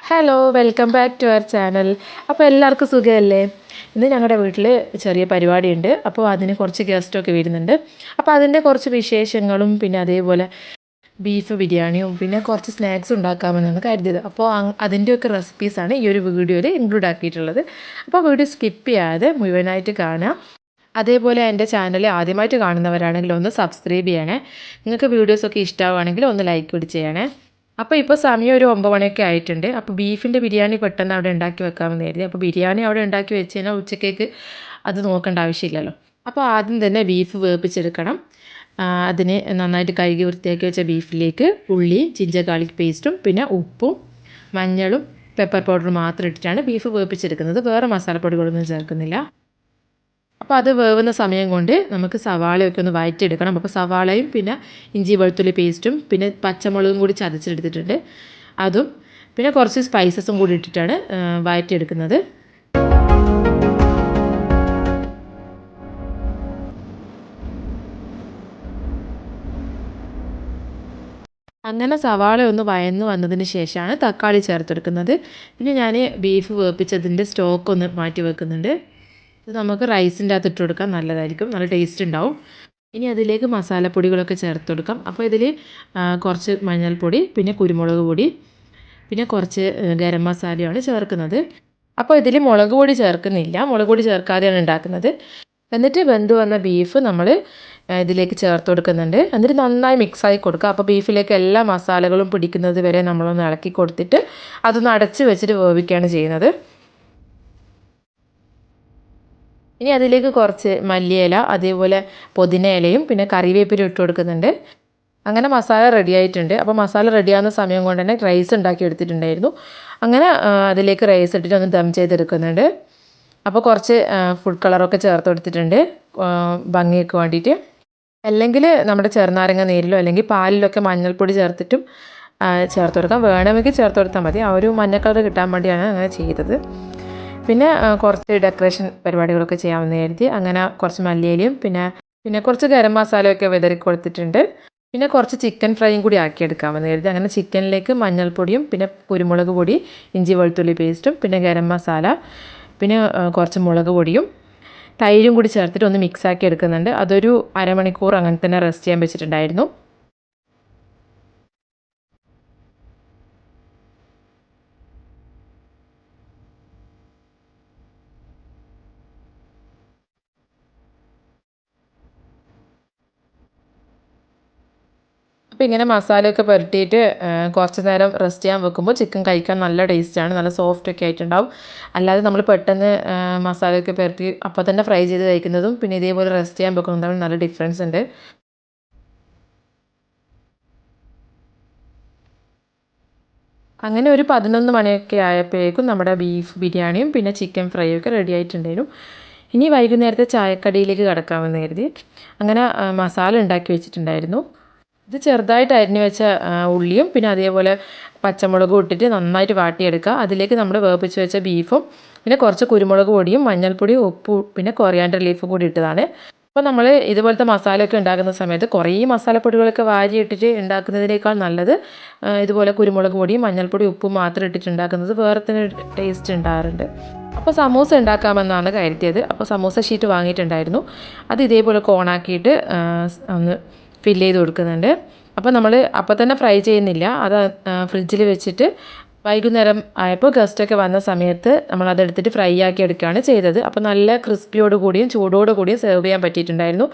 Hello welcome back to our channel അപ്പോൾ എല്ലാവർക്കും സുഖമല്ലേ? ഇന്ന് ഞങ്ങളുടെ വീട്ടിൽ ചെറിയ പരിപാടിയുണ്ട്. അപ്പോൾ അതിന് കുറച്ച് ഗസ്റ്റൊക്കെ വരുന്നുണ്ട്. അപ്പോൾ അതിന്റെ കുറച്ച് വിശേഷങ്ങളും പിന്നെ അതേപോലെ ബീഫ് ബിരിയാണിയും പിന്നെ കുറച്ച് സ്നാക്സ് ഉണ്ടാക്കാമെന്നാണ് കരുതിയത്. അപ്പോൾ അതിന്റെയൊക്കെ റെസിപ്പീസാണ് ഈ ഒരു വീഡിയോയിൽ ഇൻക്ലൂഡ് ആക്കിയിട്ടുള്ളത്. അപ്പോൾ വീഡിയോ സ്കിപ്പ് ചെയ്യാതെ മുഴുവനായിട്ട് കാണുക. അതേപോലെ എന്റെ ചാനൽ ആദ്യമായിട്ട് കാണുന്നവരാണെങ്കിൽ ഒന്ന് സബ്സ്ക്രൈബ് ചെയ്യണേ. നിങ്ങൾക്ക് വീഡിയോസൊക്കെ ഇഷ്ടമാവുകയാണെങ്കിൽ ഒന്ന് ലൈക്ക് കൂടി ചെയ്യണേ. അപ്പോൾ ഇപ്പോൾ സമയം ഒരു ഒമ്പത് മണിയൊക്കെ ആയിട്ടുണ്ട്. അപ്പോൾ ബീഫിന്റെ ബിരിയാണി പെട്ടെന്ന് അവിടെ ഉണ്ടാക്കി വെക്കാമെന്ന് കരുതി. അപ്പോൾ ബിരിയാണി അവിടെ ഉണ്ടാക്കി വെച്ച് കഴിഞ്ഞാൽ ഉച്ചക്കേക്ക് അത് നോക്കേണ്ട ആവശ്യമില്ലല്ലോ. അപ്പോൾ ആദ്യം തന്നെ ബീഫ് വേപ്പിച്ചെടുക്കണം അതിന് നന്നായിട്ട് കഴുകി വൃത്തിയാക്കി വെച്ച ബീഫിലേക്ക് ഉള്ളി ചിഞ്ച ഗാർലിക് പേസ്റ്റും പിന്നെ ഉപ്പും മഞ്ഞളും പെപ്പർ പൗഡറും മാത്രം ഇട്ടിട്ടാണ് ബീഫ് വേപ്പിച്ചെടുക്കുന്നത് വേറെ മസാലപ്പൊടികളൊന്നും ചേർക്കുന്നില്ല. അപ്പോൾ അത് വേവുന്ന സമയം കൊണ്ട് നമുക്ക് സവാളയൊക്കെ ഒന്ന് വഴറ്റിയെടുക്കണം അപ്പോൾ സവാളയും പിന്നെ ഇഞ്ചി വെളുത്തുള്ളി പേസ്റ്റും പിന്നെ പച്ചമുളകും കൂടി ചതച്ചെടുത്തിട്ടുണ്ട്. അതും പിന്നെ കുറച്ച് സ്പൈസസും കൂടി ഇട്ടിട്ടാണ് വയറ്റിയെടുക്കുന്നത്. അങ്ങനെ സവാള ഒന്ന് വയന്ന് വന്നതിന് ശേഷമാണ് തക്കാളി ചേർത്തെടുക്കുന്നത്. പിന്നെ ഞാൻ ബീഫ് വേപ്പിച്ചതിന്റെ സ്റ്റോക്ക് ഒന്ന് മാറ്റി വെക്കുന്നുണ്ട്. ഇത് നമുക്ക് റൈസിന്റെ അകത്ത് ഇട്ട് കൊടുക്കാം. നല്ലതായിരിക്കും. നല്ല ടേസ്റ്റ് ഉണ്ടാവും. ഇനി അതിലേക്ക് മസാലപ്പൊടികളൊക്കെ ചേർത്ത് കൊടുക്കാം. അപ്പോൾ ഇതിൽ കുറച്ച് മഞ്ഞൾപ്പൊടി പിന്നെ കുരുമുളക് പൊടി പിന്നെ കുറച്ച് ഗരം മസാലയാണ് ചേർക്കുന്നത്. അപ്പോൾ ഇതിൽ മുളക് പൊടി ചേർക്കുന്നില്ല. മുളക് പൊടി ചേർക്കാതെയാണ് ഉണ്ടാക്കുന്നത്. എന്നിട്ട് വെന്ത് വന്ന ബീഫ് നമ്മൾ ഇതിലേക്ക് ചേർത്ത് കൊടുക്കുന്നുണ്ട്. എന്നിട്ട് നന്നായി മിക്സായി കൊടുക്കുക അപ്പോൾ ബീഫിലേക്ക് എല്ലാ മസാലകളും പിടിക്കുന്നത് വരെ നമ്മളൊന്ന് ഇളക്കി കൊടുത്തിട്ട് അതൊന്ന് അടച്ച് വെച്ചിട്ട് വേവിക്കുകയാണ് ചെയ്യുന്നത്. ഇനി അതിലേക്ക് കുറച്ച് മല്ലിയില അതേപോലെ പുതിന ഇലയും പിന്നെ കറിവേപ്പിലും ഇട്ട് കൊടുക്കുന്നുണ്ട്. അങ്ങനെ മസാല റെഡി ആയിട്ടുണ്ട്. അപ്പോൾ മസാല റെഡിയാകുന്ന സമയം കൊണ്ട് തന്നെ റൈസ് ഉണ്ടാക്കി എടുത്തിട്ടുണ്ടായിരുന്നു. അങ്ങനെ അതിലേക്ക് റൈസ് ഇട്ടിട്ട് ഒന്ന് ദം ചെയ്തെടുക്കുന്നുണ്ട്. അപ്പോൾ കുറച്ച് ഫുഡ് കളറൊക്കെ ചേർത്ത് കൊടുത്തിട്ടുണ്ട്. ഭംഗിയൊക്കെ വേണ്ടിയിട്ട്. അല്ലെങ്കിൽ നമ്മുടെ ചെറുനാരങ്ങ നീരിലോ അല്ലെങ്കിൽ പാലിലൊക്കെ മഞ്ഞൾപ്പൊടി ചേർത്തിട്ടും ചേർത്ത് കൊടുക്കാം. വേണമെങ്കിൽ ചേർത്ത് കൊടുത്താൽ മതി. ആ ഒരു മഞ്ഞ കളർ കിട്ടാൻ വേണ്ടിയാണ് അങ്ങനെ ചെയ്തത്. പിന്നെ കുറച്ച് ഡെക്കറേഷൻ പരിപാടികളൊക്കെ ചെയ്യാമെന്ന് കരുതി. അങ്ങനെ കുറച്ച് മല്ലിയിലയും പിന്നെ പിന്നെ കുറച്ച് ഗരം മസാലയൊക്കെ വിതറി കൊടുത്തിട്ടുണ്ട്. പിന്നെ കുറച്ച് ചിക്കൻ ഫ്രൈയും കൂടി ആക്കിയെടുക്കാമെന്ന് കരുതി. അങ്ങനെ ചിക്കനിലേക്ക് മഞ്ഞൾപ്പൊടിയും പിന്നെ കുരുമുളക് പൊടി ഇഞ്ചി വെളുത്തുള്ളി പേസ്റ്റും പിന്നെ ഗരം മസാല പിന്നെ കുറച്ച് മുളക് പൊടിയും തൈരും കൂടി ചേർത്തിട്ട് ഒന്ന് മിക്സ് ആക്കി എടുക്കുന്നുണ്ട്. അതൊരു അരമണിക്കൂർ അങ്ങനെ തന്നെ റെസ്റ്റ് ചെയ്യാൻ വെച്ചിട്ടുണ്ടായിരുന്നു. അപ്പോൾ ഇങ്ങനെ മസാലയൊക്കെ പുരട്ടിയിട്ട് കുറച്ച് നേരം റെസ്റ്റ് ചെയ്യാൻ വെക്കുമ്പോൾ ചിക്കൻ കഴിക്കാൻ നല്ല ടേസ്റ്റാണ് നല്ല സോഫ്റ്റ് ഒക്കെ ആയിട്ടുണ്ടാവും. അല്ലാതെ നമ്മൾ പെട്ടെന്ന് മസാലയൊക്കെ പുരട്ടി അപ്പോൾ തന്നെ ഫ്രൈ ചെയ്ത് കഴിക്കുന്നതും പിന്നെ ഇതേപോലെ റെസ്റ്റ് ചെയ്യാൻ വെക്കുന്നതും തമ്മിൽ നല്ല ഡിഫറൻസ് ഉണ്ട്. അങ്ങനെ ഒരു പതിനൊന്ന് മണിയൊക്കെ ആയപ്പോഴേക്കും നമ്മുടെ ബീഫ് ബിരിയാണിയും പിന്നെ ചിക്കൻ ഫ്രൈയും ഒക്കെ റെഡി ആയിട്ടുണ്ടായിരുന്നു. ഇനി വൈകുന്നേരത്തെ ചായക്കടിയിലേക്ക് കടക്കാമെന്ന് കരുതി. അങ്ങനെ മസാല ഉണ്ടാക്കി വെച്ചിട്ടുണ്ടായിരുന്നു. ഇത് ചെറുതായിട്ട് അരിഞ്ഞു വെച്ച ഉള്ളിയും പിന്നെ അതേപോലെ പച്ചമുളകും ഇട്ടിട്ട് നന്നായിട്ട് വാട്ടിയെടുക്കുക. അതിലേക്ക് നമ്മൾ വേപ്പിച്ച് വെച്ച ബീഫും പിന്നെ കുറച്ച് കുരുമുളക് പൊടിയും മഞ്ഞൾപ്പൊടിയും ഉപ്പും പിന്നെ കൊറിയാണ്ടർ ലീഫും കൂടി ഇട്ടതാണ്. അപ്പോൾ നമ്മൾ ഇതുപോലത്തെ മസാലയൊക്കെ ഉണ്ടാക്കുന്ന സമയത്ത് കുറേ മസാലപ്പൊടികളൊക്കെ വാരി ഇട്ടിട്ട് ഉണ്ടാക്കുന്നതിനേക്കാൾ നല്ലത് ഇതുപോലെ കുരുമുളക് പൊടിയും മഞ്ഞൾപ്പൊടി ഉപ്പും മാത്രം ഇട്ടിട്ട് ഉണ്ടാക്കുന്നത് വേറെ തന്നെ ടേസ്റ്റ് ഉണ്ടാകാറുണ്ട്. അപ്പോൾ സമൂസ ഉണ്ടാക്കാമെന്നാണ് കരുതിയത്. അപ്പോൾ സമൂസ ഷീറ്റ് വാങ്ങിയിട്ടുണ്ടായിരുന്നു. അത് ഇതേപോലെ കോണാക്കിയിട്ട് ഒന്ന് ഫില്ല് ചെയ്ത് കൊടുക്കുന്നുണ്ട്. അപ്പോൾ നമ്മൾ അപ്പോൾ തന്നെ ഫ്രൈ ചെയ്യുന്നില്ല. അത് ഫ്രിഡ്ജിൽ വെച്ചിട്ട് വൈകുന്നേരം ആയപ്പോൾ ഗസ്റ്റൊക്കെ വന്ന സമയത്ത് നമ്മൾ അതെടുത്തിട്ട് ഫ്രൈ ആക്കി എടുക്കുകയാണ് ചെയ്തത്. അപ്പോൾ നല്ല ക്രിസ്പിയോട് കൂടിയും ചൂടോട് കൂടിയും സെർവ് ചെയ്യാൻ പറ്റിയിട്ടുണ്ടായിരുന്നു.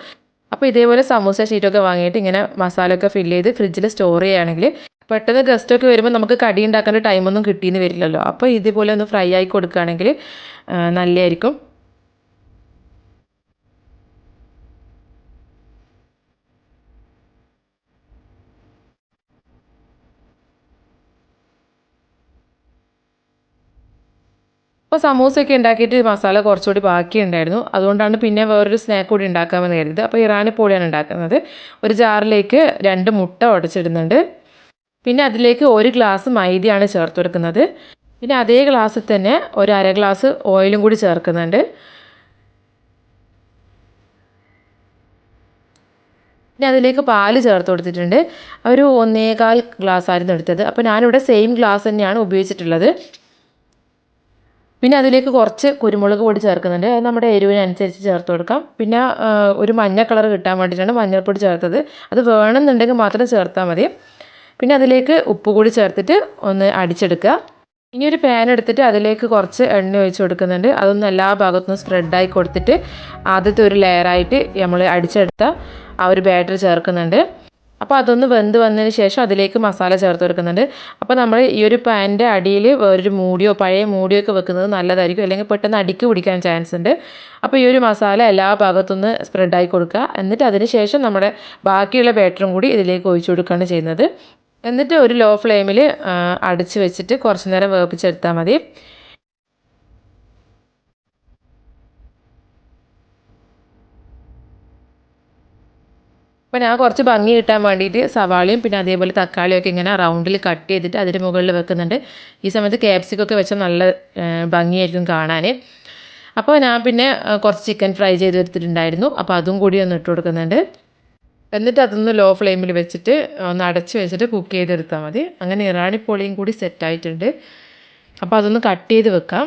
അപ്പോൾ ഇതേപോലെ സമൂസ ഷീറ്റൊക്കെ വാങ്ങിയിട്ട് ഇങ്ങനെ മസാല ഒക്കെ ഫില്ല് ചെയ്ത് ഫ്രിഡ്ജിൽ സ്റ്റോർ ചെയ്യുകയാണെങ്കിൽ പെട്ടെന്ന് ഗസ്റ്റൊക്കെ വരുമ്പോൾ നമുക്ക് കടി ഉണ്ടാക്കേണ്ട ടൈമൊന്നും കിട്ടിയെന്ന് വരില്ലല്ലോ. അപ്പോൾ ഇതേപോലെ ഒന്ന് ഫ്രൈ ആയി കൊടുക്കുകയാണെങ്കിൽ നല്ലതായിരിക്കും. അപ്പോൾ സമൂസയൊക്കെ ഉണ്ടാക്കിയിട്ട് മസാല കുറച്ചുകൂടി ബാക്കിയുണ്ടായിരുന്നു. അതുകൊണ്ടാണ് പിന്നെ വേറൊരു സ്നാക്ക് കൂടി ഉണ്ടാക്കാമെന്ന് കരുതിയത്. അപ്പോൾ ഇറാനി പോളിയാണ് ഉണ്ടാക്കുന്നത്. ഒരു ജാറിലേക്ക് രണ്ട് മുട്ട ഉടച്ചിടുന്നുണ്ട്. പിന്നെ അതിലേക്ക് ഒരു ഗ്ലാസ് മൈദയാണ് ചേർത്ത് കൊടുക്കുന്നത്. പിന്നെ അതേ ഗ്ലാസ്സിൽ തന്നെ ഒരു അര ഗ്ലാസ് ഓയിലും കൂടി ചേർക്കുന്നുണ്ട്. പിന്നെ അതിലേക്ക് പാൽ ചേർത്ത് കൊടുത്തിട്ടുണ്ട്. ഒരു ഒന്നേകാൽ ഗ്ലാസ് ആയിരുന്നു എടുത്തത്. അപ്പോൾ ഞാനിവിടെ സെയിം ഗ്ലാസ് തന്നെയാണ് ഉപയോഗിച്ചിട്ടുള്ളത്. പിന്നെ അതിലേക്ക് കുറച്ച് കുരുമുളക് പൊടി ചേർക്കുന്നുണ്ട്. അത് നമ്മുടെ എരിവിനനുസരിച്ച് ചേർത്ത് കൊടുക്കാം. പിന്നെ ഒരു മഞ്ഞ കളർ കിട്ടാൻ വേണ്ടിയിട്ടാണ് മഞ്ഞൾപ്പൊടി ചേർത്തത്. അത് വേണമെന്നുണ്ടെങ്കിൽ മാത്രം ചേർത്താൽ മതി. പിന്നെ അതിലേക്ക് ഉപ്പ് കൂടി ചേർത്തിട്ട് ഒന്ന് അടിച്ചെടുക്കുക. ഇനി ഒരു പാൻ എടുത്തിട്ട് അതിലേക്ക് കുറച്ച് എണ്ണ ഒഴിച്ച് കൊടുക്കുന്നുണ്ട്. അതൊന്ന് എല്ലാ ഭാഗത്തുനിന്നും സ്പ്രെഡായി കൊടുത്തിട്ട് ആദ്യത്തെ ഒരു ലെയറായിട്ട് നമ്മൾ അടിച്ചെടുത്ത ആ ഒരു ബാറ്റർ ചേർക്കുന്നുണ്ട്. അപ്പോൾ അതൊന്ന് വെന്ത് വന്നതിന് ശേഷം അതിലേക്ക് മസാല ചേർത്ത് കൊടുക്കുന്നുണ്ട്. അപ്പോൾ നമ്മൾ ഈ ഒരു പാനിന്റെ അടിയിൽ ഒരു മൂടിയോ പഴയ മൂടിയോ ഒക്കെ വെക്കുന്നത് നല്ലതായിരിക്കും. അല്ലെങ്കിൽ പെട്ടെന്ന് അടിക്ക് പിടിക്കാൻ ചാൻസ് ഉണ്ട്. അപ്പോൾ ഈ ഒരു മസാല എല്ലാ ഭാഗത്തുനിന്ന് സ്പ്രെഡായി കൊടുക്കുക. എന്നിട്ട് അതിന് ശേഷം നമ്മുടെ ബാക്കിയുള്ള ബാറ്ററും കൂടി ഇതിലേക്ക് ഒഴിച്ചു കൊടുക്കുകയാണ് ചെയ്യുന്നത്. എന്നിട്ട് ഒരു ലോ ഫ്ലെയിമിൽ അടച്ച് വെച്ചിട്ട് കുറച്ച് നേരം വേവിച്ചെടുത്താൽ മതി. അപ്പോൾ ഞാൻ കുറച്ച് ഭംഗി കിട്ടാൻ വേണ്ടിയിട്ട് സവാളയും പിന്നെ അതേപോലെ തക്കാളിയും ഒക്കെ ഇങ്ങനെ റൗണ്ടിൽ കട്ട് ചെയ്തിട്ട് അതിന്റെ മുകളിൽ വെക്കുന്നുണ്ട്. ഈ സമയത്ത് ക്യാപ്സിക്കൊക്കെ വെച്ചാൽ നല്ല ഭംഗിയായിരിക്കും കാണാൻ അപ്പോൾ ഞാൻ പിന്നെ കുറച്ച് ചിക്കൻ ഫ്രൈ ചെയ്ത് എടുത്തിട്ടുണ്ടായിരുന്നു. അപ്പോൾ അതും കൂടി ഒന്ന് ഇട്ട് കൊടുക്കുന്നുണ്ട്. എന്നിട്ട് അതൊന്ന് ലോ ഫ്ലെയിമിൽ വെച്ചിട്ട് ഒന്ന് അടച്ച് വെച്ചിട്ട് കുക്ക് ചെയ്തെടുത്താൽ മതി. അങ്ങനെ ഇറാണി പൊളിയും കൂടി സെറ്റായിട്ടുണ്ട് അപ്പോൾ അതൊന്ന് കട്ട് ചെയ്ത് വെക്കാം.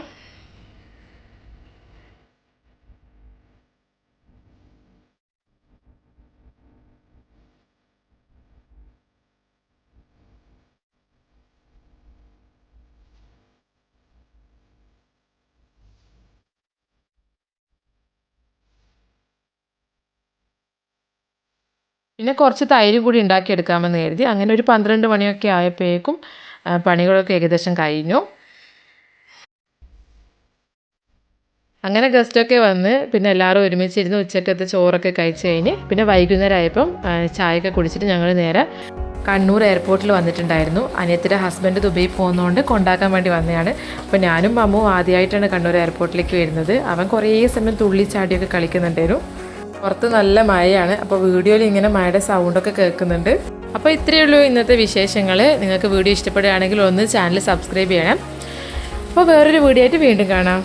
പിന്നെ കുറച്ച് തൈര് കൂടി ഉണ്ടാക്കിയെടുക്കാമെന്ന് കരുതി. അങ്ങനെ ഒരു പന്ത്രണ്ട് മണിയൊക്കെ ആയപ്പോഴേക്കും പണികളൊക്കെ ഏകദേശം കഴിഞ്ഞു. അങ്ങനെ ഗസ്റ്റൊക്കെ വന്ന് പിന്നെ എല്ലാവരും ഒരുമിച്ചിരുന്ന് ഉച്ചക്കത്തെ ചോറൊക്കെ കഴിച്ച് കഴിഞ്ഞ് പിന്നെ വൈകുന്നേരം ആയപ്പം ചായയൊക്കെ കുടിച്ചിട്ട് ഞങ്ങൾ നേരെ കണ്ണൂർ എയർപോർട്ടിൽ വന്നിട്ടുണ്ടായിരുന്നു. അനിയത്തിന്റെ ഹസ്ബൻഡ് ദുബൈ പോകുന്നതുകൊണ്ട് കൊണ്ടാക്കാൻ വേണ്ടി വന്നതാണ് അപ്പോൾ ഞാനും അമ്മുവും ആദ്യമായിട്ടാണ് കണ്ണൂർ എയർപോർട്ടിലേക്ക് വരുന്നത്. അവൻ കുറേ സമയം തുള്ളിച്ചാടിയൊക്കെ കളിക്കുന്നുണ്ടായിരുന്നു. പുറത്ത് നല്ല മഴയാണ്. അപ്പോൾ വീഡിയോയിൽ ഇങ്ങനെ മഴയുടെ സൗണ്ടൊക്കെ കേൾക്കുന്നുണ്ട്. അപ്പോൾ ഇത്രയേ ഉള്ളൂ ഇന്നത്തെ വിശേഷങ്ങൾ. നിങ്ങൾക്ക് വീഡിയോ ഇഷ്ടപ്പെടുകയാണെങ്കിൽ ഒന്ന് ചാനൽ സബ്സ്ക്രൈബ് ചെയ്യണം. അപ്പോൾ വേറൊരു വീഡിയോ ആയിട്ട് വീണ്ടും കാണാം.